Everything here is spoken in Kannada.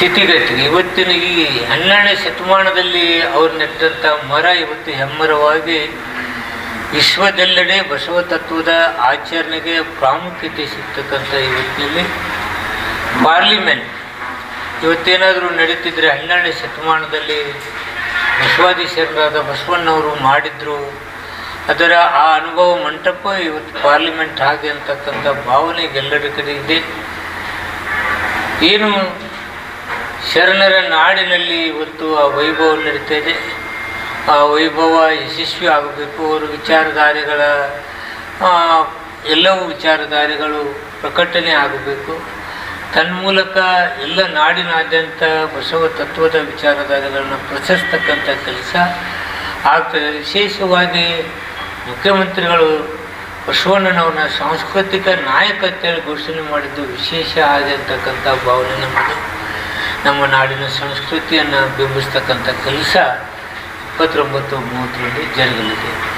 ಸ್ಥಿತಿಗತಿಗೆ ಇವತ್ತಿನ ಈ ಹನ್ನೆರಡನೇ ಶತಮಾನದಲ್ಲಿ ಅವ್ರು ನೆಟ್ಟಂಥ ಮರ ಇವತ್ತು ಹೆಮ್ಮರವಾಗಿ ವಿಶ್ವದೆಲ್ಲೆಡೆ ಬಸವ ತತ್ವದ ಆಚರಣೆಗೆ ಪ್ರಾಮುಖ್ಯತೆ ಸಿಗ್ತಕ್ಕಂಥ ಇವತ್ತಿನಲ್ಲಿ ಪಾರ್ಲಿಮೆಂಟ್. ಇವತ್ತೇನಾದರೂ ನಡೀತಿದ್ರೆ ಹನ್ನೆರಡನೇ ಶತಮಾನದಲ್ಲಿ ಬಸವಾಧೀಶರಾದ ಬಸವಣ್ಣವರು ಮಾಡಿದ್ರು. ಅದರ ಆ ಅನುಭವ ಮಂಟಪ ಇವತ್ತು ಪಾರ್ಲಿಮೆಂಟ್ ಹಾಗೆ ಅಂತಕ್ಕಂಥ ಭಾವನೆಗೆಲ್ಲರ ಕಡೆ ಇದೆ. ಏನು ಶರಣರ ನಾಡಿನಲ್ಲಿ ಇವತ್ತು ಆ ವೈಭವ ನಡೀತಾ ಇದೆ ಆ ವೈಭವ ಯಶಸ್ವಿ ಆಗಬೇಕು. ಅವರ ವಿಚಾರಧಾರೆಗಳ ಎಲ್ಲವೂ ವಿಚಾರಧಾರೆಗಳು ಪ್ರಕಟಣೆ ಆಗಬೇಕು. ತನ್ಮೂಲಕ ಎಲ್ಲ ನಾಡಿನಾದ್ಯಂತ ಬಸವ ತತ್ವದ ವಿಚಾರಧಾರೆಗಳನ್ನು ಪ್ರಚರಿಸ್ತಕ್ಕಂಥ ಕೆಲಸ ಆಗ್ತದೆ. ವಿಶೇಷವಾಗಿ ಮುಖ್ಯಮಂತ್ರಿಗಳು ಬಸವಣ್ಣನವರ ಸಾಂಸ್ಕೃತಿಕ ನಾಯಕ ಅಂತೇಳಿ ಘೋಷಣೆ ಮಾಡಿದ್ದು ವಿಶೇಷ ಆಗಿರ್ತಕ್ಕಂಥ ಭಾವನೆ ನಮ್ಮದು ನಮ್ಮ ನಾಡಿನ ಸಂಸ್ಕೃತಿಯನ್ನು ಬಿಂಬಿಸ್ತಕ್ಕಂಥ ಕೆಲಸ ಇಪ್ಪತ್ತೊಂಬತ್ತು ಮೂವತ್ತರಲ್ಲಿ ಜರುಗಲಿದೆ.